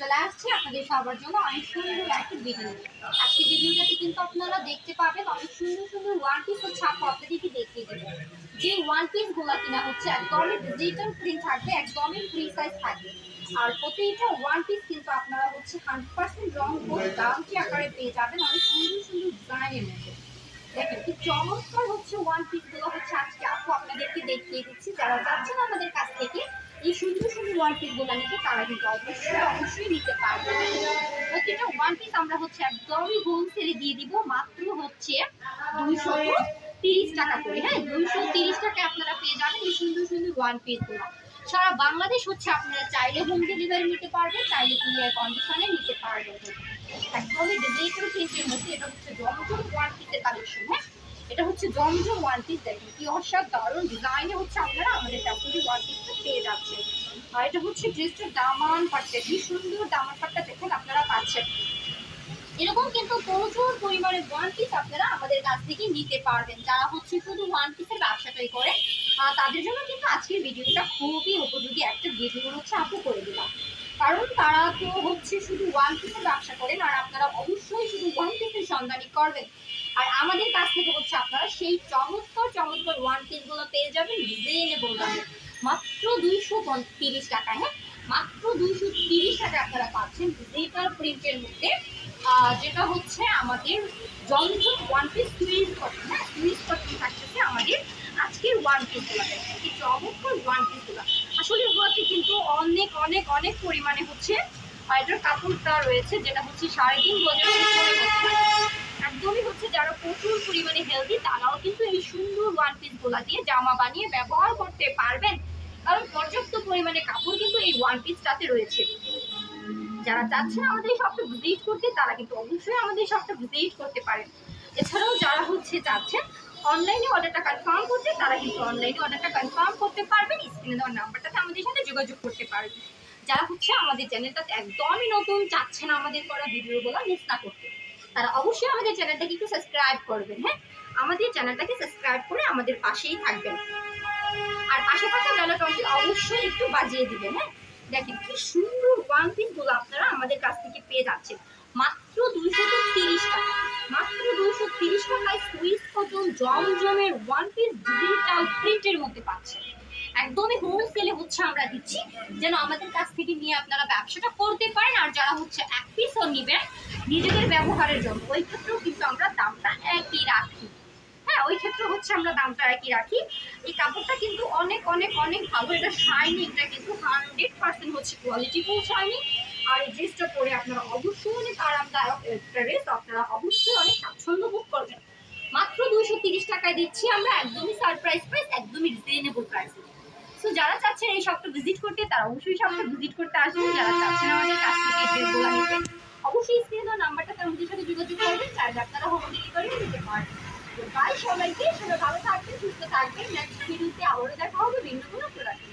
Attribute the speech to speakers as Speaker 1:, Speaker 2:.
Speaker 1: চলে আসছি আপনাদের সবার জন্য অনেক সুন্দর একটা ভিডিও আজকে ভিডিওটাতে কিন্তু আপনারা দেখতে পাবেন, অনেক সুন্দর সুন্দর ওয়ান পিস ও ছাপ আপনাদেরকে দেখিয়ে দেবো। যে ওয়ান পিসগুলা কিনা হচ্ছে একদমই ডিজিটাল প্রিন্ট একদমই ফ্রি সাইজ আর প্রতিটা ওয়ান পিস কিন্তু আপনারা হচ্ছে হান্ড্রেড পার্সেন্ট রং করে দামটি আকারে পেয়ে যাবেন অনেক সুন্দর সুন্দর ডিজাইনের মধ্যে। দেখেন কি চমৎকার হচ্ছে ওয়ান পিসগুলো হচ্ছে আজকে আপু, আপনাদেরকে দেখিয়ে দিচ্ছি। যারা যাচ্ছেন আমাদের কাছ থেকে এই সুন্দর সুন্দর ওয়ান পিসগুলো নিতে তারা কিন্তু অবশ্যই অবশ্যই নিতে পারবে। প্রতিটা ওয়ান পিস আমরা হচ্ছে একদমই হোলসেলে দিয়ে দিব, মাত্র হচ্ছে দুইশো তিরিশ টাকা করে হ্যাঁ? দুইশো তিরিশ টাকায় আপনারা পেয়ে যাবেন এই সুন্দর সুন্দর ওয়ান পিসগুলো। সারা বাংলাদেশ হচ্ছে আপনারা চাইলে হোম ডেলিভারি নিতে পারবেন চাইলে কুরিয়ার কন্ডিশনে নিতে পারবেন একদমই ডিজিটাল প্রিন্টের মধ্যে এটা হচ্ছে জমজম ওয়ান পিসের কালেকশন হ্যাঁ? এটা হচ্ছে জমজম ওয়ান পিস দেখেন, কি অসাধারণ ডিজাইনে হচ্ছে আপনারা আমাদের কাপড়ি ওয়ান এটা হচ্ছে ড্রেসটার দামান পাটটা। কি সুন্দর দামান পাটটা দেখেন আপনারা পাচ্ছেন। এরকম কিন্তু প্রচুর পরিমাণে ওয়ান পিস আপনারা আমাদের কাছ থেকে নিতে পারবেন। যারা হচ্ছে শুধু ওয়ান পিসের ব্যবসাটাই করে আহ, তাদের জন্য কিন্তু আজকের ভিডিওটা খুবই উপযোগী একটা ভিডিও হচ্ছে আপু করে দিলাম। কারণ তারা তো হচ্ছে শুধু ওয়ান পিসের ব্যবসা করেন আর আপনারা অবশ্যই শুধু ওয়ান পিসের সন্ধানই করবেন। আর আমাদের কাছ থেকে হচ্ছে আপনারা সেই চমৎকার চমৎকার ওয়ান পিসগুলো পেয়ে যাবেন রিজনেবল দামে। মাত্র দুইশো তিরিশ টাকা হ্যাঁ? মাত্র দুইশো তিরিশ টাকা আপনারা পাচ্ছেন ডিজিটাল প্রিন্টের মধ্যে। যেটা হচ্ছে আমাদের জমজম ওয়ান পিস সুইচ কটন হ্যাঁ? সুইচ কটন থাকতেছে আমাদের আজকের ওয়ান পিসগুলো কি চমৎকার ওয়ান পিসগুলো আসলে ওগুলোতে কিন্তু অনেক অনেক অনেক পরিমাণে হচ্ছে এটার কাপড়টা রয়েছে, যেটা হচ্ছে সাড়ে তিন উপরে একদমই হচ্ছে যারা প্রচুর পরিমাণে হেলদি তারাও কিন্তু এই সুন্দর ওয়ান পিসগুলা দিয়ে জামা বানিয়ে ব্যবহার করতে পর্যাপ্ত পরিমাণে কাপড় কিন্তু এই ওয়ান পিসটাতে রয়েছে। যারা চাচ্ছেন আমাদের এই শপটা ভিজিট করতে, তারা কিন্তু অবশ্যই আমাদের এই শপটা ভিজিট করতে পারেন। এছাড়াও যারা হচ্ছে চাচ্ছেন অনলাইনে অর্ডারটা কনফার্ম করতে, তারা কিন্তু অনলাইনে অর্ডারটা কনফার্ম করতে পারবেন স্ক্রিনে দেওয়ার নাম্বারটাতে আমাদের সাথে যোগাযোগ করতে পারবেন। যারা হচ্ছে আমাদের চ্যানেলটাতে একদমই নতুন, চাচ্ছেন আমাদের করা ভিডিওগুলো মিস না করতে, তারা অবশ্যই আমাদের চ্যানেলটাকে একটু সাবস্ক্রাইব করবেন হ্যাঁ? আমাদের চ্যানেলটাকে সাবস্ক্রাইব করে আমাদের পাশেই থাকবেন। আর পাশে থাকা বেলাটনটি অবশ্যই একটু বাজিয়ে দিবেন হ্যাঁ? দেখেন, কি সুন্দর ওয়ান পিসগুলো আপনারা আমাদের কাছ থেকে পেয়ে যাচ্ছেন। মাত্র দুইশো তিরিশ টাকা। মাত্র দুইশো তিরিশ টাকায় সুইস কটন জমজমের ওয়ান পিস ডিজিটাল প্রিন্টের মধ্যে পাচ্ছেন। একদমই হোলসেলে হচ্ছে আমরা দিচ্ছি, যেন আমাদের কাছ থেকে নিয়ে আপনারা ব্যবসাটা করতে পারেন। আর যারা হচ্ছে এক পিসও নেবেন, নিজেদের ব্যবহারের জন্য। ওই ক্ষেত্রেও কিন্তু আমরা দামটা একই রাখি। হ্যাঁ ওই ক্ষেত্রে হচ্ছে আমরা দামটা একই রাখি। এই কাপড়টা কিন্তু অনেক অনেক অনেক ভালো। এটা শাইনিংটা কিন্তু হান্ড্রেড পার্সেন্ট হচ্ছে কোয়ালিটিফুল শাইনিং আর এই ড্রেসটা পরে আপনারা অবশ্যই অনেক আরামদায়ক একটা ড্রেস আপনারা অবশ্যই অনেক স্বাচ্ছন্দ্য বোধ করবেন। মাত্র দুইশো তিরিশ টাকায় দিচ্ছি আমরা একদমই সারপ্রাইজ প্রাইস একদমই রিজনেবল প্রাইসে সো যারা চাচ্ছেন এই শপটা ভিজিট করতে, তারা অবশ্যই শপটা ভিজিট করতে আসবেন। যারা চাচ্ছেন আমাদের কাছ থেকে ড্রেসগুলো নিতে অবশ্যই স্ক্রিনে দেওয়া নাম্বারটাতে আমাদের সাথে যোগাযোগ করবেন। চাইলে আপনারা হোম ডেলিভারি নিতে পারেন। বাই সবাইকে ভালো থাকবে সুস্থ থাকবে নেক্সট ভিডিওতে আবারও দেখা হবে। ভিন্ন কোনো প্রোডাক্ট